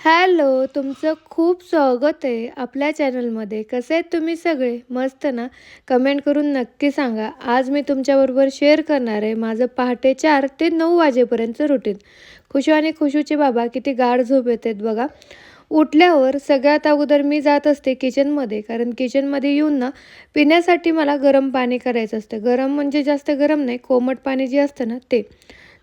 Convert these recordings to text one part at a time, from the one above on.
Hello तुमचं खूप स्वागत आहे आपल्या चॅनलमध्ये. कसे आहेत तुम्ही सगळे? मस्त ना? कमेंट करून नक्की सांगा. आज मी तुमच्याबरोबर शेअर करणार आहे माझं पहाटे चार ते नऊ वाजेपर्यंतचं रुटीन. खुशू आणि खुशूचे बाबा किती गाढ झोप येतात बघा. उठल्यावर सगळ्यात अगोदर मी जात असते किचनमध्ये कारण किचनमध्ये येऊन ना पिण्यासाठी मला गरम पाणी करायचं असतं. गरम म्हणजे जास्त गरम नाही कोमट पाणी जे असतं ना ते.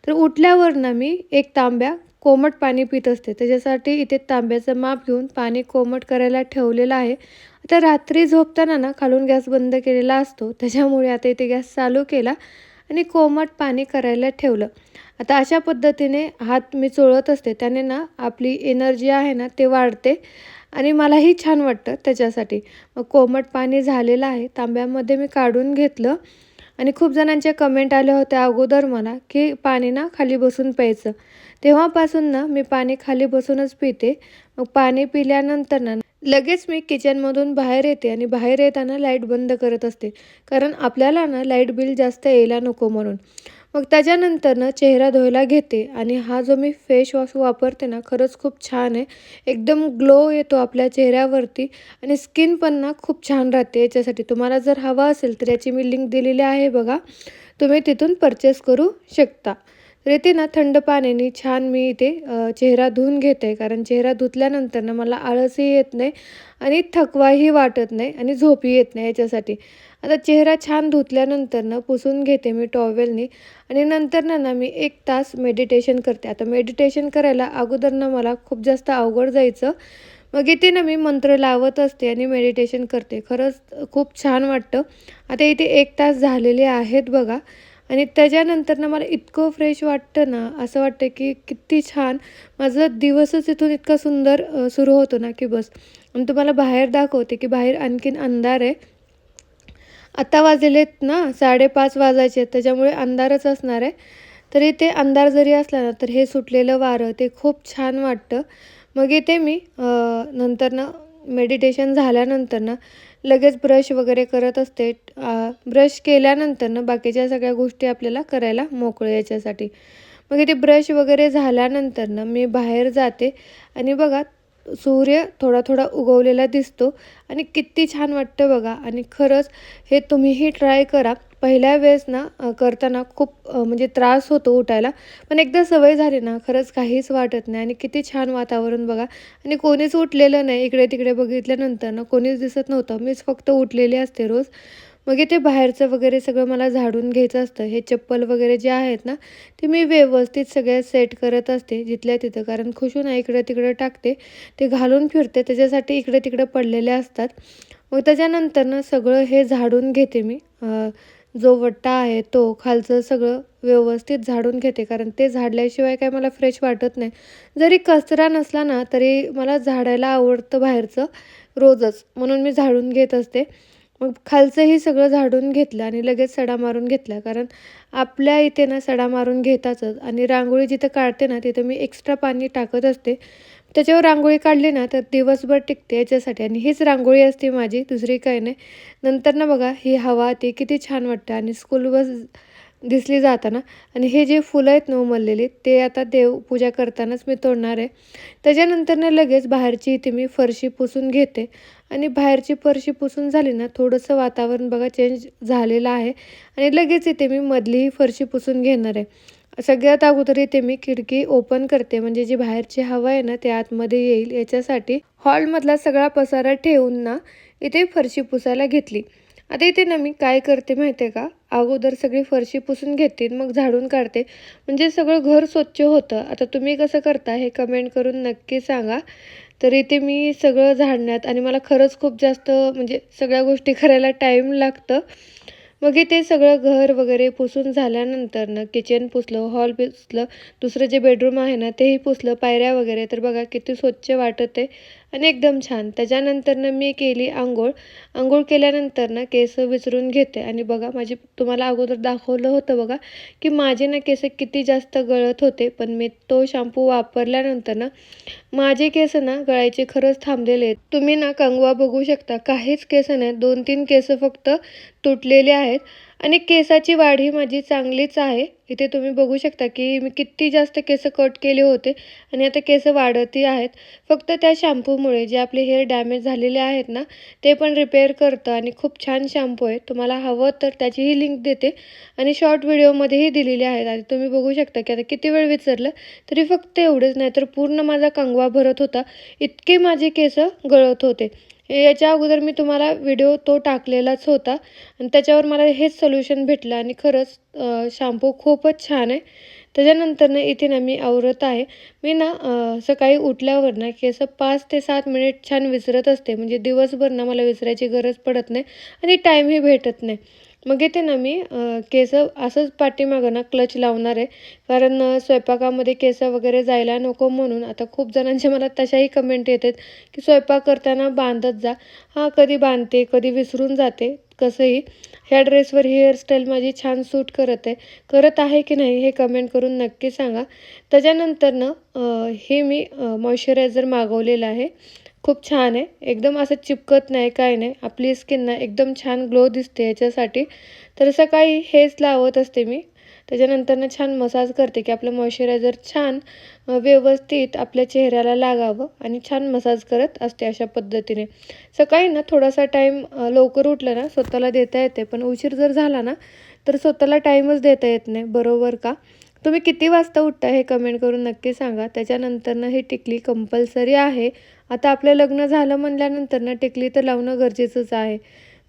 तर उठल्यावर ना मी एक तांब्या कोमट पाणी पित असते. त्याच्यासाठी इथे तांब्याचं माप घेऊन पाणी कोमट करायला ठेवलेलं आहे. आता रात्री झोपताना ना खालून गॅस बंद केलेला असतो. त्याच्यामुळे आता इथे गॅस चालू केला आणि कोमट पाणी करायला ठेवलं. आता अशा पद्धतीने हात मी चोळत असते. त्याने ना आपली एनर्जी आहे ना ते वाढते आणि मलाही छान वाटतं त्याच्यासाठी. मग कोमट पाणी झालेलं आहे. तांब्यामध्ये मी काढून घेतलं आणि खूप जणांच्या कमेंट आल्या होत्या अगोदर मला की पाणी ना खाली बसून प्यायचं. तेव्हापासून ना मी पाणी खाली बसूनच पिते. मग पाणी पिल्यानंतर ना लगेच मी किचनमधून बाहेर येते आणि बाहेर येताना लाइट बंद करत असते. कारण आपल्याला ना लाइट बिल जास्त यायला नको म्हणून. मग त्याच्यानंतर ना चेहरा धुवायला घेते आणि हा जो मी फेस वॉश वापरते ना खरंच खूप छान आहे. एकदम ग्लो येतो आपल्या चेहऱ्यावरती आणि स्किन पण ना खूप छान राहते याच्यासाठी. तुम्हाला जर हवा असेल तर याची मी लिंक दिलेली आहे बघा. तुम्ही तिथून परचेस करू शकता. तर इथे ना थंड पाण्याने छान मी इथे चेहरा धुवून घेते. कारण चेहरा धुतल्यानंतर ना मला आळसही येत नाही आणि थकवाही वाटत नाही आणि झोपही येत नाही याच्यासाठी. आता चेहरा छान धुतल्यानंतर ना पुसून घेते मी टॉवेलनी आणि नंतर ना ना मी एक तास मेडिटेशन करते. आता मेडिटेशन करायला अगोदर ना मला खूप जास्त अवघड जायचं. मग इथे ना मी मंत्र लावत असते आणि मेडिटेशन करते. खरंच खूप छान वाटतं. आता इथे एक तास झालेले आहेत बघा. आणि त्याच्यानंतर ना मला इतकं फ्रेश वाटतं ना असं वाटतं की किती छान माझं दिवसच इथून इतका सुंदर सुरू होतो ना की बस. आणि तुम्हाला बाहेर दाखवते की बाहेर आणखीन अंधार आहे. आता वाजलेत ना साडेपाच वाजायचे आहेत त्याच्यामुळे अंधारच असणार आहे. तरी ते अंधार जरी असला ना तर हे सुटलेलं वारं ते खूप छान वाटतं. मग इथे मी नंतर ना मेडिटेशन झाल्यानंतर ना लगेच ब्रश वगैरे करत असते. ब्रश केल्यानंतर ना बाकीच्या सगळ्या गोष्टी आपल्याला करायला मोकळे याच्यासाठी. मग इथे ब्रश वगैरे झाल्यानंतर ना मी बाहेर जाते. आणि बघा सूर्य थोडा थोडा उगवलेला दिसतो. आणि किती छान वाटतं बघा. आणि खरंच हे तुम्हीही ट्राय करा. पहिल्या वेळेस ना करताना खूप म्हणजे त्रास होतो उठायला. पण एकदा सवय झाली ना खरंच काहीच वाटत नाही. आणि किती छान वातावरण बघा. आणि कोणीच उठलेलं नाही इकडे तिकडे बघितल्यानंतर ना कोणीच दिसत नव्हतं. मीच फक्त उठलेली असते रोज. मग इथे बाहेरचं वगैरे सगळं मला झाडून घ्यायचं असतं. हे चप्पल वगैरे जे आहेत ना ते मी व्यवस्थित सगळ्या सेट करत असते जिथल्या तिथं. कारण खुशून इकडं तिकडं टाकते. ते घालून फिरते. त्याच्यासाठी इकडे तिकडे पडलेले असतात. मग त्याच्यानंतर ना सगळं हे झाडून घेते मी. जो वट्टा आहे तो खालचं सगळं व्यवस्थित झाडून घेते. कारण ते झाडल्याशिवाय काय मला फ्रेश वाटत नाही. जरी कचरा नसला ना तरी मला झाडायला आवडतं बाहेरचं रोजच. म्हणून मी झाडून घेत असते. मग खालचंही सगळं झाडून घेतलं आणि लगेच सडा मारून घेतला. कारण आपल्या इथे ना सडा मारून घेतातच. आणि रांगोळी जिथं काढते ना तिथं मी एक्स्ट्रा पाणी टाकत असते. त्याच्यावर रांगोळी काढली ना तर दिवसभर टिकते याच्यासाठी. आणि हीच रांगोळी असते माझी दुसरी काही नाही. नंतर ना बघा ही हवा ती किती छान वाटतं. आणि स्कूल बस दिसली जाताना. आणि हे जे फुलं आहेत ना उमललेली ते आता देव पूजा करतानाच मी तोडणार आहे. त्याच्यानंतर ना लगेच बाहेरची इथे मी फरशी पुसून घेते. आणि बाहेरची फरशी पुसून झाली ना थोडंसं वातावरण बघा चेंज झालेलं आहे. आणि लगेच इथे मी मधलीही फरशी पुसून घेणार आहे. सगळ्यात अगोदर इथे मी खिडकी ओपन करते. म्हणजे जी बाहेरची हवा आहे ना ते आतमध्ये येईल. याच्यासाठी हॉलमधला सगळा पसारा ठेवून ना इथे फरशी पुसायला घेतली. आता इथे ना मी काय करते माहिती आहे का? अगोदर सगळी फरशी पुसून घेते मग झाडून काढते. म्हणजे सगळं घर स्वच्छ होतं. आता तुम्ही कसं करता हे कमेंट करून नक्की सांगा. तर इथे मी सगळं झाडण्यात आणि मला खरंच खूप जास्त म्हणजे सगळ्या गोष्टी करायला टाईम लागतं. मग ते सगळं घर वगैरे पुसून झाल्यानंतर ना किचन पुसलं हॉल पुसलं दुसरं जे बेडरूम आहे ना तेही पुसलं पायऱ्या वगैरे. तर बघा किती स्वच्छ वाटत आहे. आणि एकदम छान. त्याच्यानंतरनं मी केली आंघोळ. आंघोळ केल्यानंतर ना केस विचरून घेते. आणि बघा माझी तुम्हाला अगोदर दाखवलं होतं बघा की माझे ना केस किती जास्त गळत होते पण मी तो शॅम्पू वापरल्यानंतर ना माझे केस ना गळायचे खरंच थांबलेले आहेत. तुम्ही ना कंगवा बघू शकता. काहीच केस नाही. दोन तीन केस फक्त तुटलेले आहेत. आणि केसाची वाढ ही माझी चांगलीच आहे. इथे तुम्ही बघू शकता की मी किती जास्त केस कट केले होते आणि आता केस वाढतही आहेत. फक्त त्या शॅम्पूमुळे जे आपले हेअर डॅमेज झालेले आहेत ना ते पण रिपेअर करतं आणि खूप छान शॅम्पू आहे. तुम्हाला हवं तर त्याचीही लिंक देते आणि शॉर्ट व्हिडिओमध्येही दिलेली आहेत. आणि तुम्ही बघू शकता की आता किती वेळ विचारलं तरी फक्त एवढंच नाही तर पूर्ण माझा कंगवा भरत होता. इतके माझे केस गळत होते. याच्या अगोदर मी तुम्हाला व्हिडिओ तो टाकलेलाच होता. आणि त्याच्यावर मला हेच सोल्युशन भेटलं आणि खरंच शॅम्पू खूपच छान आहे. त्याच्यानंतर ना इथे ना मी आवरत आहे. मी ना सकाळी उठल्यावर ना केस पाच ते सात मिनिट छान विसरत असते. म्हणजे दिवसभर ना मला विसरायची गरज पडत नाही आणि टाईमही भेटत नाही. मग येते ना मी केस असंच पाठीमागं ना क्लच लावणार आहे. कारण स्वयंपाकामध्ये केस वगैरे जायला नको म्हणून आता खूप जणांच्या मला तशाही कमेंट येतात की स्वयंपाक करताना बांधत जा. हां कधी बांधते कधी विसरून जाते कसंही. ह्या ड्रेसवर ही हेअरस्टाईल माझी छान सूट करत आहे. करत आहे की नाही हे कमेंट करून नक्की सांगा. त्याच्यानंतर ना हे मी मॉइश्चरायझर मागवलेलं आहे. खूप छान आहे. एकदम असं चिपकत नाही काय नाही. आपली स्किन ना एकदम छान ग्लो दिसते याच्यासाठी. तर सकाळी हेच लावत असते मी. त्याच्यानंतर ना छान मसाज करते की आपलं मॉइश्चरायझर छान व्यवस्थित आपल्या चेहऱ्याला लागावं आणि छान मसाज करत असते अशा पद्धतीने. सकाळी ना थोडासा टाईम लवकर उठलं ना स्वतःला देता येते. पण उशीर जर झाला ना तर स्वतःला टाईमच देता येत नाही. बरोबर का? तुम्ही किती वाजता उठता हे कमेंट करून नक्की सांगा. त्याच्यानंतरनं ही टिकली कंपल्सरी आहे. आता आपलं लग्न झालं म्हणल्यानंतर ना टिकली तर लावणं गरजेचंच आहे.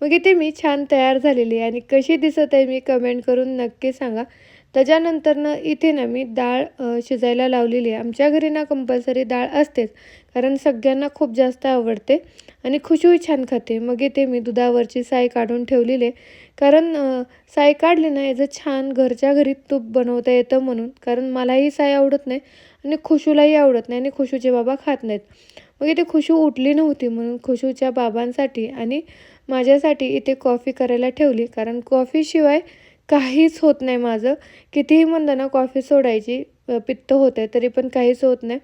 मग इथे मी छान तयार झालेली आहे आणि कशी दिसत आहे मी कमेंट करून नक्की सांगा. त्याच्यानंतरनं इथे ना मी डाळ शिजायला लावलेली आहे. आमच्या घरी ना कंपल्सरी डाळ असतेच कारण सगळ्यांना खूप जास्त आवडते आणि खुशूही छान खाते. मग इथे मी दुधावरची साय काढून ठेवलेली आहे. कारण साय काढली ना याचं छान घरच्या घरी तूप बनवता येतं म्हणून. कारण मलाही साय आवडत नाही आणि खुशूलाही आवडत नाही आणि खुशूचे बाबा खात नाहीत. मग इथे खुशू उठली नव्हती म्हणून खुशूच्या बाबांसाठी आणि माझ्यासाठी इथे कॉफी करायला ठेवली. कारण कॉफीशिवाय काहीच होत नाही माझं. कितीही म्हणलं ना कॉफी सोडायची पित्त पित्त होते तरी पण काहीच होत नाही.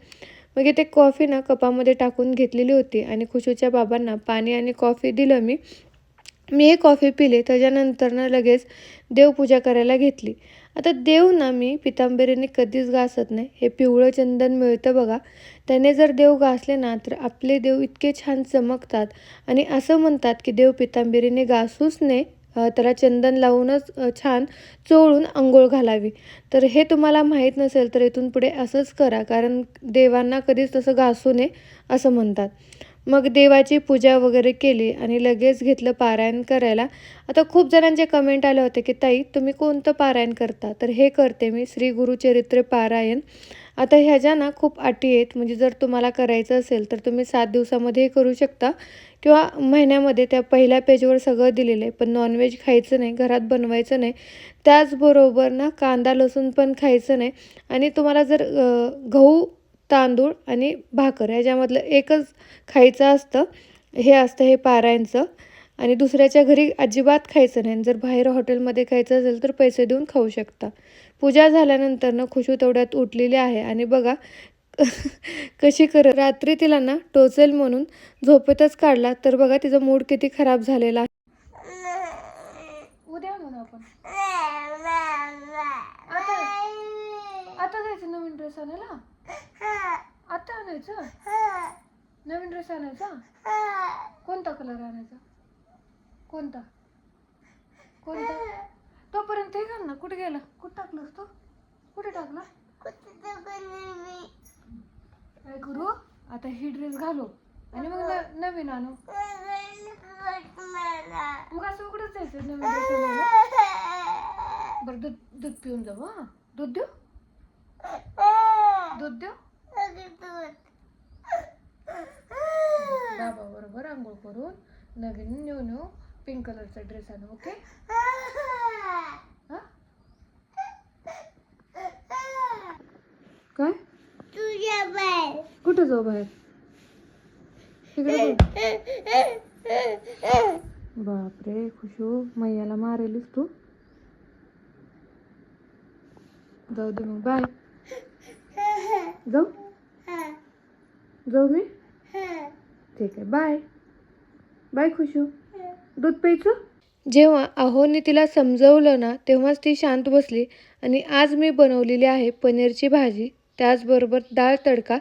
मग ते कॉफी ना कपामध्ये टाकून घेतलेली होती आणि खुशूच्या बाबांना पाणी आणि कॉफी दिलं मी. मी हे कॉफी पिले त्याच्यानंतर ना लगेच देवपूजा करायला घेतली. आता देव ना मी पितांबरीने कधीच घासत नाही. हे पिवळं चंदन मिळतं बघा. त्याने जर देव घासले ना तर आपले देव इतके छान चमकतात आणि असं म्हणतात की देव पितांबरीने घासूच नये. त्याला चंदन लावूनच छान चोळून आंघोळ घालावी. तर हे तुम्हाला माहीत नसेल तर इथून पुढे असंच करा कारण देवांना कधीच तसं घासू नये असं म्हणतात. मग देवाची पूजा वगैरे केली आणि लगेच घेतलं पारायण करायला. आता खूप जणांचे कमेंट आले होते की ताई तुम्ही कोणतं पारायण करता? तर हे करते मी श्री गुरुचरित्र पारायण. आता ह्याच्या ना खूप अटी आहेत म्हणजे जर तुम्हाला करायचं असेल तर तुम्ही सात दिवसामध्ये करू शकता किंवा महिन्यामध्ये त्या पहिल्या पेजवर सगळं दिलेलं आहे पण नॉनव्हेज खायचं नाही घरात बनवायचं नाही त्याचबरोबर ना कांदा लसूण पण खायचं नाही आणि तुम्हाला जर गहू तांदूळ आणि भाकर ह्याच्यामधलं एकच खायचं असतं हे असतं हे पारायणचं आणि दुसऱ्याच्या घरी अजिबात खायचं नाही आणि जर बाहेर हॉटेलमध्ये खायचं असेल तर पैसे देऊन खाऊ शकता. पूजा झाल्यानंतर ना खुशू तेवढ्यात उठलेली आहे. आणि बघा कशी कर रात्री तिला ना टोचेल म्हणून झोपेतच काढला. तर बघा तिचा मूड किती खराब झालेला आहे. उद्या म्हणून आपण. आता आता जायचं नवीन ड्रेस आणायला? आता आणायचं? नवीन ड्रेस आणायचा? कोणता कलर आणायचा? कोणता? कोणता? तोपर्यंत हे घाल ना कुठे गेला? कुठे टाकलास तो? कुठे टाकला? काय करू? आता ही ड्रेस घालू आणि मग न- नवीन आणू. मग असं उघडच जायचं नवीन ड्रेस आणायला. बरं दूध दूध पिऊन जाऊ हा. दूध देऊ? दूध देऊ? बाबा बरोबर आंघोळ करून नवीन न्यू न्यू पिंक कलरचा ड्रेस आणू ओके हा काय? कुठं जाऊ बाहेर. बापरे खुशू मैयाला मारेलीस तू. जाऊ दे मग. बाय. जाऊ? जाऊ मी? ठीक आहे. बाय. बाय खुशू दूध प्यायचं? जेव्हा अहोने तिला समजवलं ना तेव्हाच ती शांत बसली आणि आज मी बनवलेली आहे पनीरची भाजी. त्याचबरोबर डाळ तडका.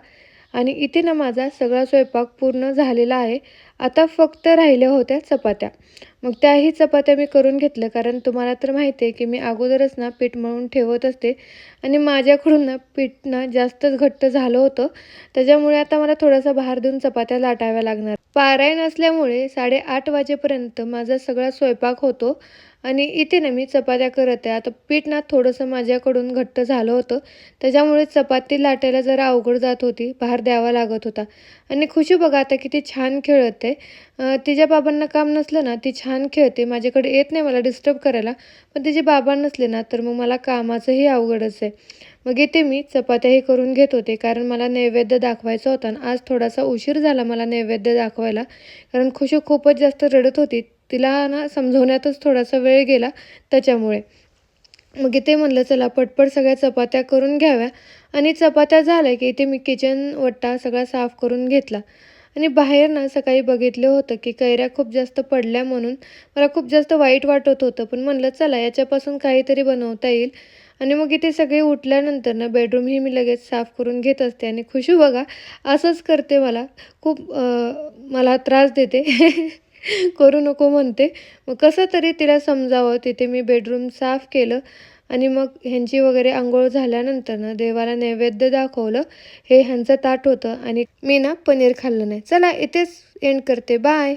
आणि इथे ना माझा सगळा स्वयंपाक पूर्ण झालेला आहे. आता फक्त राहिल्या होत्या चपात्या. मग त्याही चपात्या मी करून घेतलं कारण तुम्हाला तर माहिती आहे की मी अगोदरच ना पीठ मळून ठेवत असते. आणि माझ्याकडून ना पीठ ना जास्तच घट्ट झालं होतं. त्याच्यामुळे आता मला थोडासा बाहेर देऊन चपात्या लाटाव्या लागणार. पारायण असल्यामुळे साडेआठ वाजेपर्यंत माझा सगळा स्वयंपाक होतो. आणि इथे ना मी चपात्या करत. आहे आता पीठ ना थोडंसं माझ्याकडून घट्ट झालं होतं. त्याच्यामुळे चपाती लाटायला जरा अवघड जात होती. बाहेर द्यावा लागत होता. आणि खुशी बघा आता किती छान खेळत. आहे तिच्या बाबांना काम नसलं ना ती छान खेळते. माझ्याकडे येत नाही मला डिस्टर्ब करायला. पण तिचे बाबा नसले ना तर मग मला कामाचंही अवघडच आहे. मग इथे मी चपात्याही करून घेत होते. कारण मला नैवेद्य दाखवायचा होता आणि आज थोडासा उशीर झाला मला नैवेद्य दाखवायला. कारण खुशी खूपच जास्त रडत होती. तिला ना समजवण्यातच थोडासा वेळ गेला त्याच्यामुळे. मग इथे म्हणलं चला पटपट सगळ्या चपात्या करून घ्याव्या. आणि चपात्या झाल्या की इथे मी किचन वट्टा सगळा साफ करून घेतला. आणि बाहेर ना सकाळी बघितलं होतं की कैऱ्या खूप जास्त पडल्या म्हणून मला खूप जास्त वाईट वाटत होतं. पण म्हणलं चला याच्यापासून काहीतरी बनवता येईल. आणि मग इथे सगळे उठल्यानंतर ना बेडरूमही मी लगेच साफ करून घेत असते. आणि खुशी बघा असंच करते मला. खूप मला त्रास देते. करू नको म्हणते. मग कसं तरी तिला समजावं तिथे मी बेडरूम साफ केलं आणि मग ह्यांची वगैरे आंघोळ झाल्यानंतर ना देवाला नैवेद्य दाखवलं. हे ह्यांचं ताट होतं आणि मी ना पनीर खाल्लं नाही. चला इथेच एंड करते. बाय